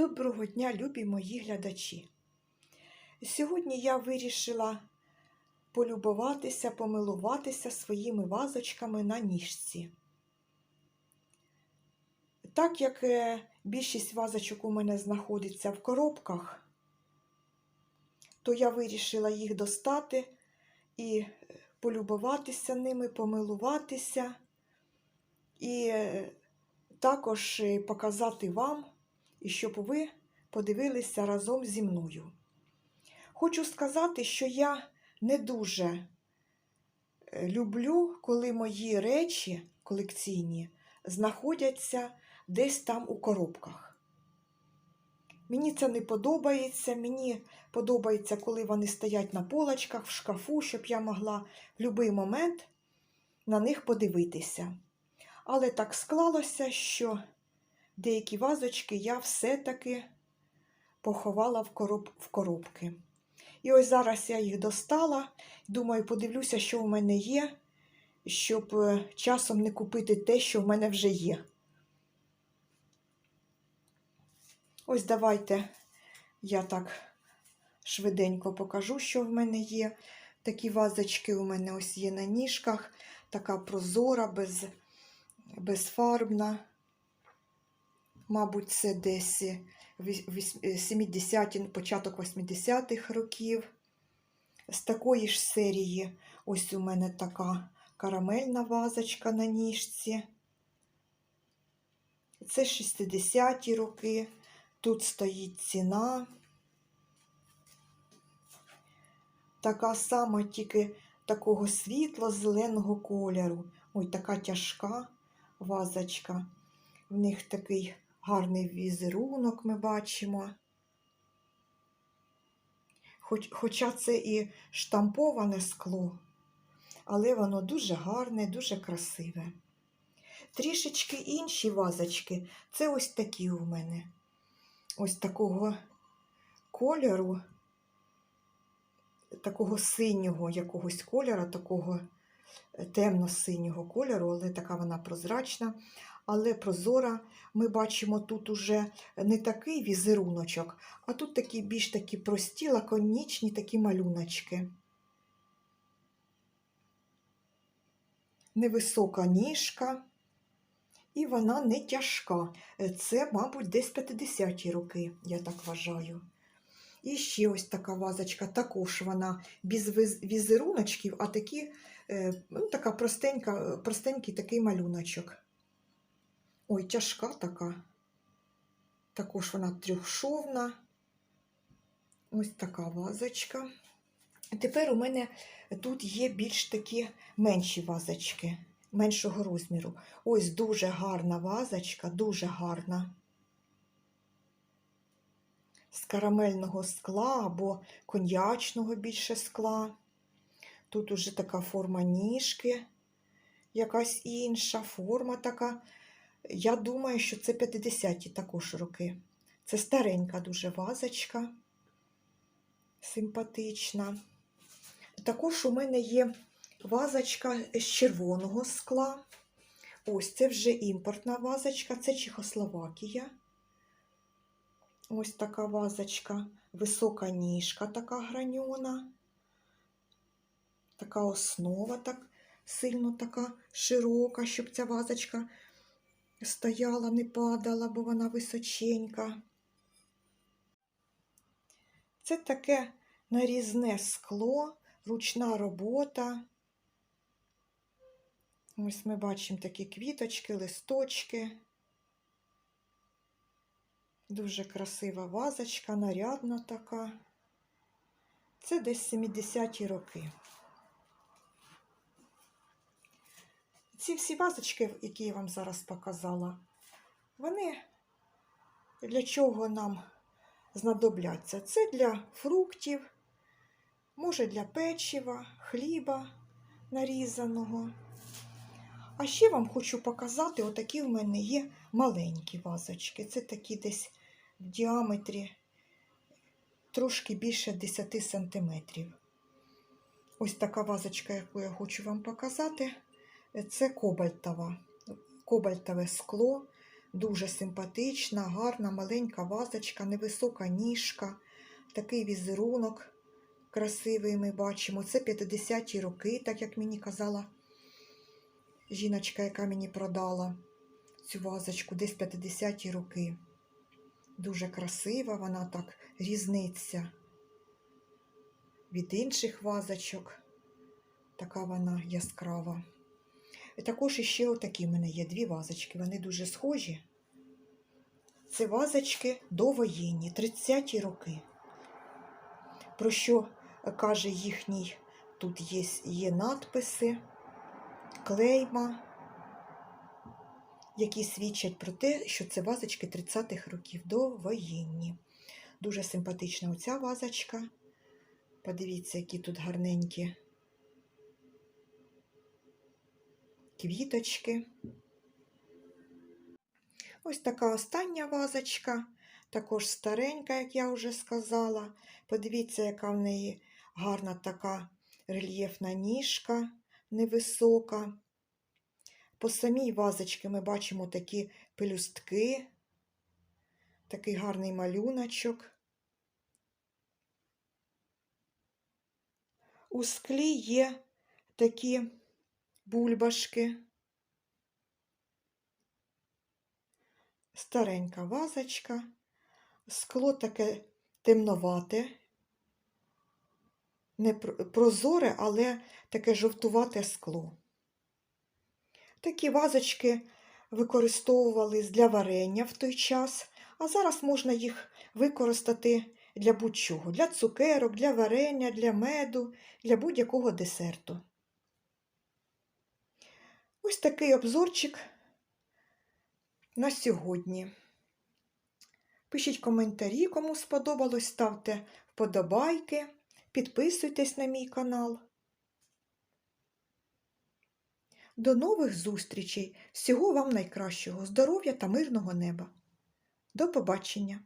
Доброго дня, любі мої глядачі. Сьогодні я вирішила полюбуватися, помилуватися своїми вазочками на ніжці. Так як е, більшість вазочок у мене знаходиться в коробках, то я вирішила їх достати і е, полюбуватися ними, помилуватися і е, також показати вам, і щоб ви подивилися разом зі мною. Хочу сказати, що я не дуже е, люблю, коли мої речі колекційні знаходяться десь там у коробках. Мені це не подобається. Мені подобається, коли вони стоять на полочках, в шкафу, щоб я могла в будь-який момент на них подивитися. Але так склалося, що деякі вазочки я все-таки поховала в, короб... в коробки. І ось зараз я їх достала. Думаю, подивлюся, що в мене є, щоб е, часом не купити те, що в мене вже є. Ось давайте я так швиденько покажу, що в мене є. Такі вазочки у мене ось є на ніжках, така прозора, без, безфарбна. Мабуть, це десь 70-ті, початок 80-х років. З такої ж серії ось у мене така карамельна вазочка на ніжці. Це 60-ті роки. Тут стоїть ціна. Така сама, тільки такого світло-зеленого кольору. Ой, така тяжка вазочка. В них такий гарний візерунок ми бачимо. Хоч, Хоча це і штамповане скло, але воно дуже гарне, дуже красиве. Трішечки інші вазочки це ось такі у мене. Ось такого кольору, такого синього якогось кольору, такого темно-синього кольору, але така вона прозрачна але прозора. Ми бачимо тут уже не такий візеруночок, а тут такі більш такі прості, лаконічні такі малюночки. Невисока ніжка, і вона не тяжка. Це, мабуть, десь 50-ті роки, я так вважаю. І ще ось така вазочка, також вона без візеруночків, а такі, ну, така простенька, простенький такий малюночок. Ой, тяжка така. Також вона трьохшовна. Ось така вазочка. Тепер у мене тут є більш такі менші вазочки, меншого розміру. Ось дуже гарна вазочка, дуже гарна. З карамельного скла або коньячного більше скла. Тут уже така форма ніжки, якась інша форма така. Я думаю, що це 50-ті також роки. Це старенька дуже вазочка, симпатична. Також у мене є вазочка з червоного скла. Ось це вже імпортна вазочка, це Чехословакія. Ось така вазочка, висока ніжка, така граньона, така основа так сильно така широка, щоб ця вазочка стояла, не падала, бо вона височенька. Це таке нарізне скло, ручна робота. Ось ми бачимо такі квіточки, листочки. Дуже красива вазочка, нарядна така. Це десь 70-ті роки. Ці всі вазочки, які я вам зараз показала, вони для чого нам знадобляться? Це для фруктів, може для печива, хліба нарізаного. А ще вам хочу показати, отакі в мене є маленькі вазочки. Це такі десь в діаметрі трошки більше 10 сантиметрів. Ось така вазочка, яку я хочу вам показати. Це кобальтова, кобальтове скло, Дуже симпатична, гарна, маленька вазочка, невисока ніжка, такий візерунок красивий ми бачимо. Це 50-ті роки, так як мені казала жіночка, яка мені продала цю вазочку, десь 50-ті роки. Дуже красива, вона так різниться від інших вазочок. Така вона яскрава. Також іще отакі в мене є дві вазочки. Вони дуже схожі. Це вазочки довоєнні, 30-ті роки. Про що каже їхній, тут є, є надписи, клейма, які свідчать про те, що це вазочки 30-х років довоєнні. Дуже симпатична оця вазочка. Подивіться, які тут гарненькі квіточки. Ось така остання вазочка, також старенька, як я вже сказала. Подивіться, яка в неї гарна така рельєфна ніжка невисока. По самій вазочці ми бачимо такі пелюстки, такий гарний малюночок. У склі є такі бульбашки. Старенька вазочка, скло таке темновате, не прозоре, але таке жовтувате скло. Такі вазочки використовувались для варення в той час, а зараз можна їх використати для будь-чого, для цукерок, для варення, для меду, для будь-якого десерту. Ось такий обзорчик на сьогодні. Пишіть коментарі, кому сподобалось, ставте вподобайки, підписуйтесь на мій канал. До нових зустрічей! Всього вам найкращого, здоров'я та мирного неба. До побачення!